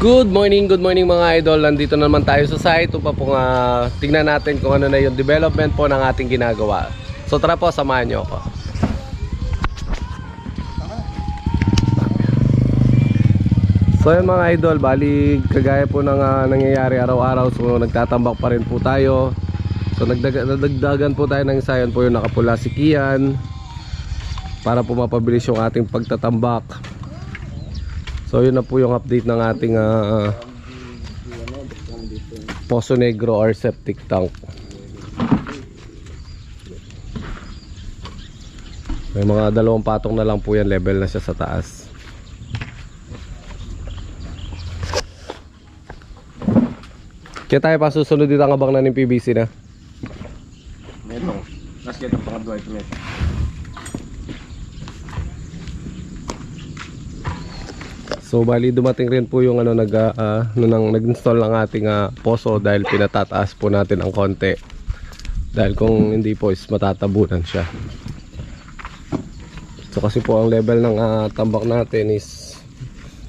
Good morning, good morning mga idol. Nandito na naman tayo sa site upang po nga tingnan natin kung ano na yung development po ng ating ginagawa. So tara po, samahan nyo ako. So yun mga idol, bali kagaya po ng ah, nangyayari araw-araw so nagtatambak pa rin po tayo. So nagdag nadagdagan po tayo ng isa yun po yung nakapula si Kian para po mapabilis yung ating pagtatambak. So yun na po yung update ng ating ah, Poso Negro or septic tank. May mga dalawang patong na lang po yan level na siya sa taas. Kaya tayo pa susunod dito ang abang na ng PVC na. Meto. Tapos kita pangadwa ito meto. So bali dumating rin po yung ano nag ah, ano, nang nag-install ng ating ah, poso dahil pinatataas po natin ang konti. Dahil kung hindi po is matatabunan siya. So kasi po ang level ng ah, tambak natin is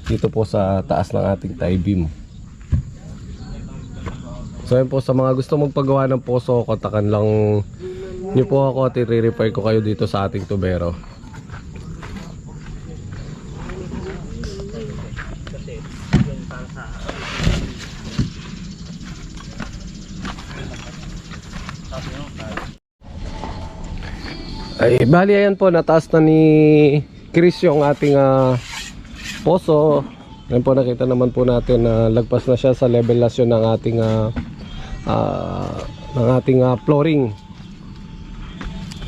dito po sa taas ng ating tie beam. So yun po sa mga gusto magpagawa ng poso, kontakan lang niyo po ako at i-refer ko kayo dito sa ating tubero. Ay, bali ayan po, nataas na ni Chris yung ating ah, poso. Ayan po, nakita naman po natin na lagpas na siya sa level lasyon ng ating ah, ah, ng ating ah, flooring.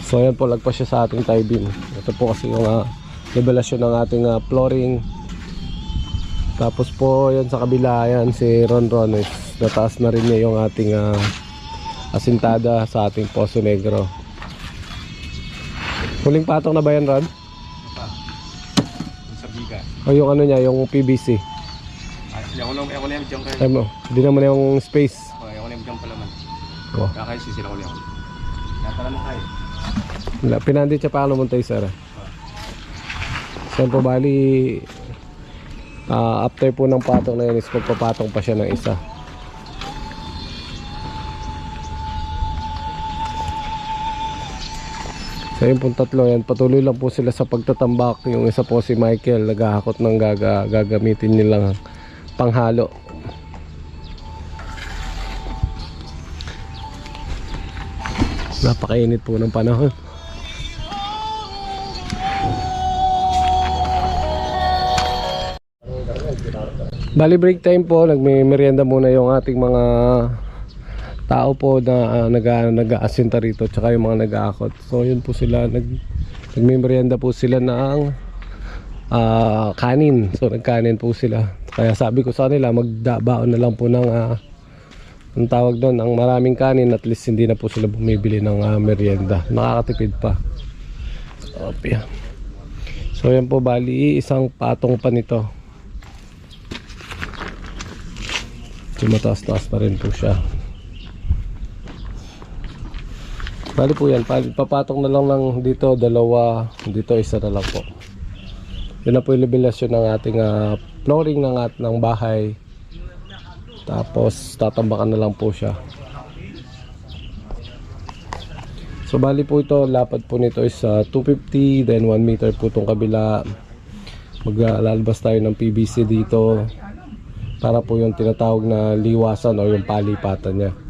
So ayan po, lagpas siya sa ating tie beam. Ito po kasi yung uh, levelasyon ng ating ah, flooring. Tapos po, yan sa kabila, yan si Ron Ron is nataas na rin niya yung ating ah, asintada sa ating Poso Negro. Huling patong na ba yan, Rod? Yung sa biga. O yung ano niya, yung PVC? Ah, ako lang, ako lang kayo. Ay mo, hindi naman na yung space. Ako lang dyan pala man. Oh. Kaya kayo sisira ko lang. Natala na kayo. Wala, pinandit siya pa naman tayo, sir. So po, bali, ah, after po ng patong na yun is magpapatong pa siya ng isa. So yun pong tatlo yan, patuloy lang po sila sa pagtatambak. Yung isa po si Michael, naghahakot ng gaga, gagamitin nilang panghalo. Napakainit po ng panahon. Bali break time po, nagme-merienda muna yung ating mga tao po na uh, nag nag-aasinta rito tsaka yung mga nag-aakot. So yun po sila nag nagme-merienda po sila ng ah, kanin. So nagkanin po sila. Kaya sabi ko sa kanila magdabaon na lang po ng ah, ang tawag doon, ang maraming kanin at least hindi na po sila bumibili ng ah, merienda. Nakakatipid pa. Okay. So yan po bali isang patong pa nito. Tumataas-taas pa rin po siya. Bali po yan, pa- papatong na lang lang dito, dalawa, dito isa na lang po. Yun na po yung levelasyon ng ating ah, flooring ng, at, ng bahay. Tapos tatambakan na lang po siya. So bali po ito, lapad po nito is ah, 250, then 1 meter po itong kabila. Maglalabas tayo ng PVC dito para po yung tinatawag na liwasan o yung palipatan niya.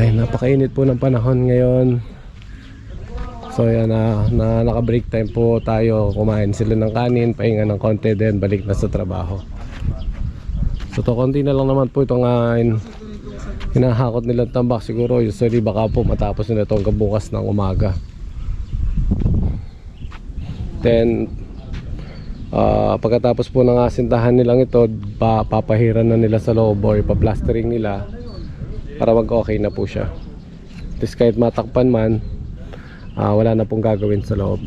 Ay, napakainit po ng panahon ngayon. So yan na, na naka break time po tayo. Kumain sila ng kanin, pahinga ng konti then balik na sa trabaho. So to konti na lang naman po itong uh, in, hinahakot nilang tambak siguro usually baka po matapos nila itong kabukas ng umaga. Then ah, pagkatapos po ng asintahan nilang ito, pa, papahiran na nila sa loob or ipa-plastering nila para mag okay na po siya. Least kahit matakpan man, ah, wala na pong gagawin sa loob.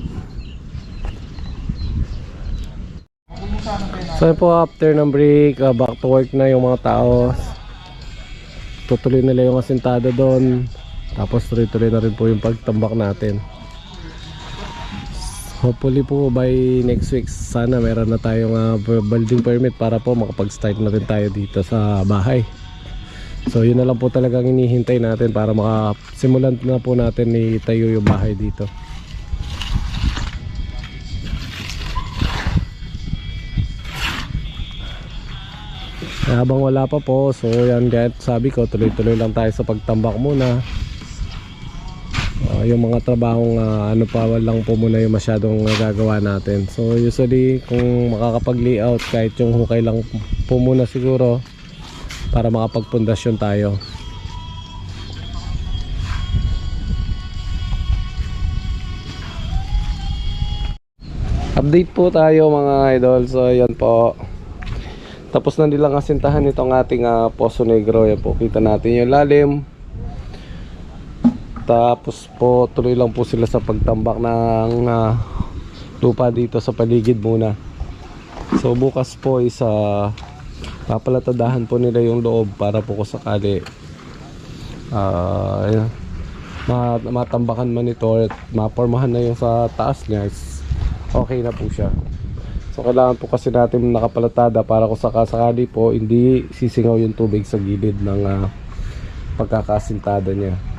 So po after ng break, ah, back to work na yung mga tao. Tutuloy nila yung asintada doon. Tapos tuloy-tuloy na rin po yung pagtambak natin. Hopefully po by next week sana meron na tayong ah, building permit para po makapag-start na rin tayo dito sa bahay. So yun na lang po talagang hinihintay natin para makasimulan na po natin itayo yung bahay dito. Habang wala pa po, so yan kahit sabi ko tuloy-tuloy lang tayo sa pagtambak muna. Ah, yung mga trabahong ah, ano pa lang po muna yung masyadong nagagawa natin. So usually kung makakapag-layout kahit yung hukay lang po muna siguro para makapagpundasyon tayo. Update po tayo mga idol. So yan po. Tapos na nilang asintahan itong ating ah, Poso Negro. Yan po. Kita natin yung lalim. Tapos po tuloy lang po sila sa pagtambak ng ah, lupa dito sa paligid muna. So bukas po is ah, papalatadahan po nila yung loob para po kung sakali ma- matambakan man ito at mapormahan na yung sa taas niya is okay na po siya. So kailangan po kasi natin nakapalatada para kung sakasakali po hindi sisingaw yung tubig sa gilid ng ah, pagkakasintada niya.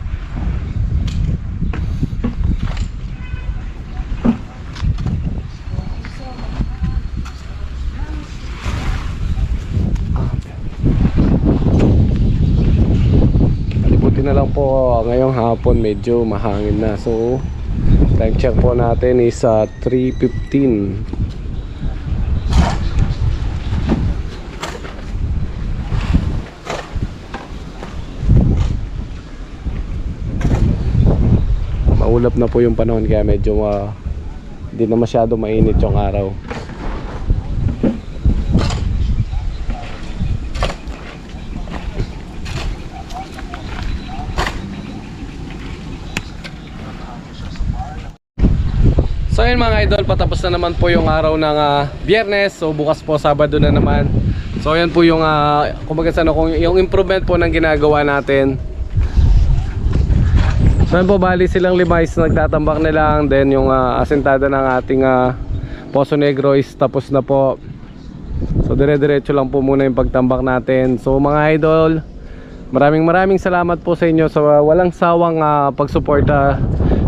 Na lang po ngayong hapon medyo mahangin na. So time check po natin is uh, 3.15 Maulap na po yung panahon kaya medyo hindi na masyado mainit yung araw. So yun mga idol, patapos na naman po yung araw ng ah, biyernes. So bukas po Sabado na naman. So yan po yung uh, kumbaga sa ano, kung yung improvement po ng ginagawa natin. So yan po bali silang lima is nagtatambak na lang. Then yung ah, asentada ng ating ah, Poso Negro is tapos na po. So dire-diretso lang po muna yung pagtambak natin. So mga idol Maraming maraming salamat po sa inyo sa walang sawang ah, pagsuporta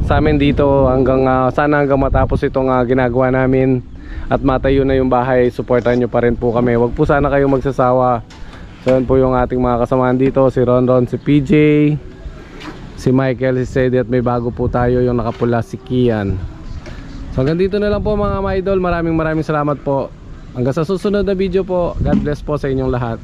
sa amin dito hanggang ah, sana hanggang matapos itong ah, ginagawa namin at matayo na yung bahay suportahan nyo pa rin po kami. Wag po sana kayong magsasawa. So yun po yung ating mga kasamahan dito si Ronron, si PJ si Michael, si Sedi at may bago po tayo yung nakapula si Kian. So hanggang dito na lang po mga my idol. Maraming maraming salamat po. Hanggang sa susunod na video po. God bless po sa inyong lahat